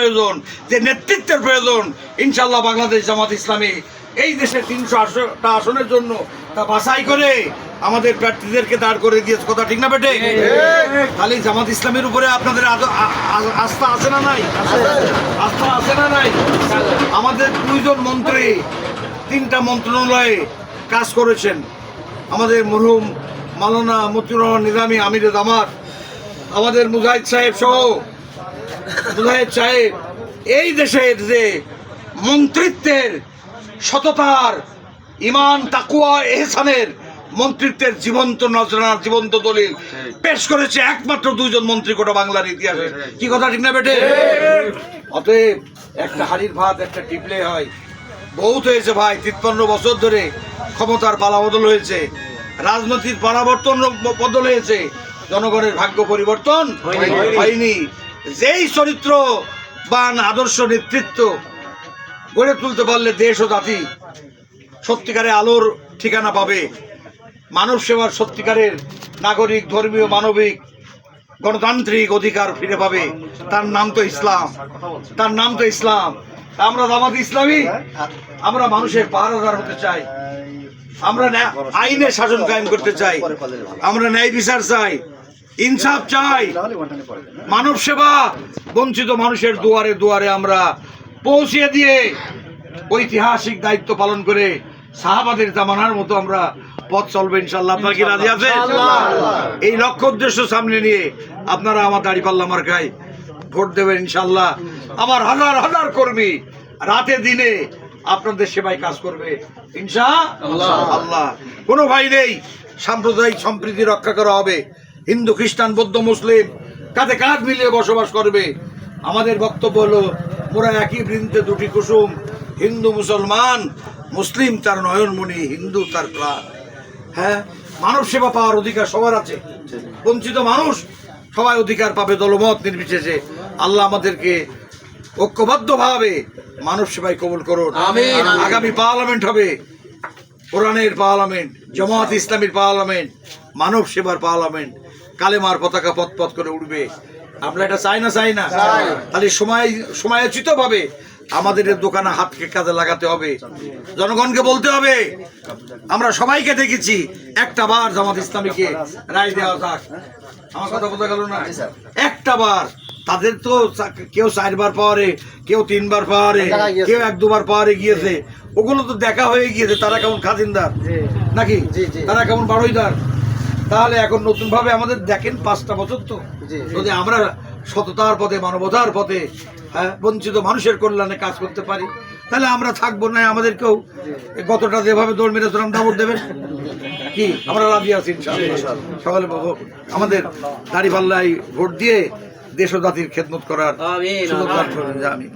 প্রয়োজন যে নেতৃত্বের প্রয়োজন ইনশাল্লাহ বাংলাদেশ জামাত ইসলামী এই দেশে তিনশো আশটা আসনের জন্য তা বাছাই করে আমাদের প্রার্থীদেরকে দাঁড় করে দিয়েছে। কথা ঠিক না বেটে খালি জামাত ইসলামের উপরে আপনাদের আস্থা আছে না নাই? আস্থা আছে না নাই? আমাদের দুইজন মন্ত্রী তিনটা মন্ত্রণালয়ে কাজ করেছেন। আমাদের মরহুম মালানা মতিউর রহমান নিজামী আমির জামাত আমাদের মুজাহিদ সাহেব সহ সাহেব এই দেশের যে মন্ত্রিত্বের সততার ইমান তাকুয়া এহসানের মন্ত্রিত্বের জীবন্ত নজরানা জীবন্ত দলিল পেশ করেছে একমাত্র দুইজন মন্ত্রী গোটা বাংলার ইতিহাসে। কি কথা ঠিক না বেটে? অতএব একটা হাড়ির ভাত একটা টিপলে হয়। বহুত হয়েছে ভাই তিপ্পান্ন বছর ধরে ক্ষমতার পালাবদল হয়েছে। রাজনৈতিক পরাবর্তন বদল হয়েছে। জনগণের ভাগ্য পরিবর্তন হয়নি। যেই চরিত্র বান আদর্শ নেতৃত্ব গড়ে তুলতে পারলে দেশ ও জাতি সত্যিকারে আলোর ঠিকানা পাবে। মানব সেবার সত্যিকারের নাগরিক, ধর্মীয়, মানবিক, গণতান্ত্রিক অধিকার ফিরে পাবে। তার নাম তো ইসলাম। তার নাম তো ইসলাম। আমরা জামাত ইসলামী, আমরা মানুষের পাহারাদার হতে চাই। আমরা আইনের শাসন কায়েম করতে চাই। আমরা ন্যায় বিচার চাই। ইনসাফ চাই। মানব সেবা বঞ্চিত মানুষের দুয়ারে দুয়ারে আমরা পৌঁছিয়ে দিয়ে ঐতিহাসিক দায়িত্ব পালন করে সাহাবাদের জামানার মতো আমরা পথ চলবে ইনশাল্লাহ আপনার কি রাজি আছে এই লক্ষ্য উদ্দেশ্য সামনে নিয়ে আপনারা আমার দাড়ি পাল্লা মার্কায় ভোট দেবেন ইনশাল্লাহ আমার হাজার হাজার কর্মী রাতে দিনে আপনাদের সেবায় কাজ করবে ইনশা আল্লাহ। কোনো ভাই নেই সাম্প্রদায়িক সম্প্রীতি রক্ষা করা হবে। হিন্দু খ্রিস্টান বৌদ্ধ মুসলিম কাঁধে কাঁধ মিলিয়ে বসবাস করবে। আমাদের বক্তব্য হলো মোরা একই বৃন্তে দুটি কুসুম হিন্দু মুসলমান মুসলিম তার নয়নমণি হিন্দু তার প্রাণ। হ্যাঁ মানব সেবা পাওয়ার অধিকার সবার আছে। বঞ্চিত মানুষ সবাই অধিকার পাবে দলমত নির্বিশেষে। আল্লাহ আমাদেরকে ঐক্যবদ্ধভাবে মানব সেবায় কবুল করুন। আগামী পার্লামেন্ট হবে। কোরআনের পার্লামেন্ট জামাত ইসলামীর পার্লামেন্ট মানব সেবার পার্লামেন্ট। কালেমার পতাকা পথ পথ করে উঠবে। আমরা এটা চাই না চাই না। তাহলে সময় সময়োচিত ভাবে আমাদের দোকানে হাতকে কাজে লাগাতে হবে। জনগণকে বলতে হবে আমরা সবাইকে দেখেছি একটা বার জামাত ইসলামীকে রায় দেওয়া থাক আমার কথা বোঝা গেল না? একটা বার। তাদের তো কেউ চারবার পাওয়ারে কেউ তিনবার পাওয়ারে কেউ এক দুবার পাওয়ারে গিয়েছে। ওগুলো তো দেখা হয়ে গিয়েছে। তারা কেমন খাজিনদার? নাকি? তারা কেমন বারোইদার? তাহলে এখন নতুন ভাবে আমাদের দেখেন পাঁচটা বছর তো। যদি আমরা সততার পথে মানবতার পথে হ্যাঁ, বঞ্চিত মানুষের কল্যাণে কাজ করতে পারি তাহলে আমরা থাকব না আমাদেরকেও গতটা যেভাবে দৌড় মেরে তোরাম দাবর দেবেন? কি? আমরা রাজি আছি সকালে আমাদের দাড়ি পাল্লায় ভোট দিয়ে দেশ ও জাতির খেদমত করার সুযোগ আমি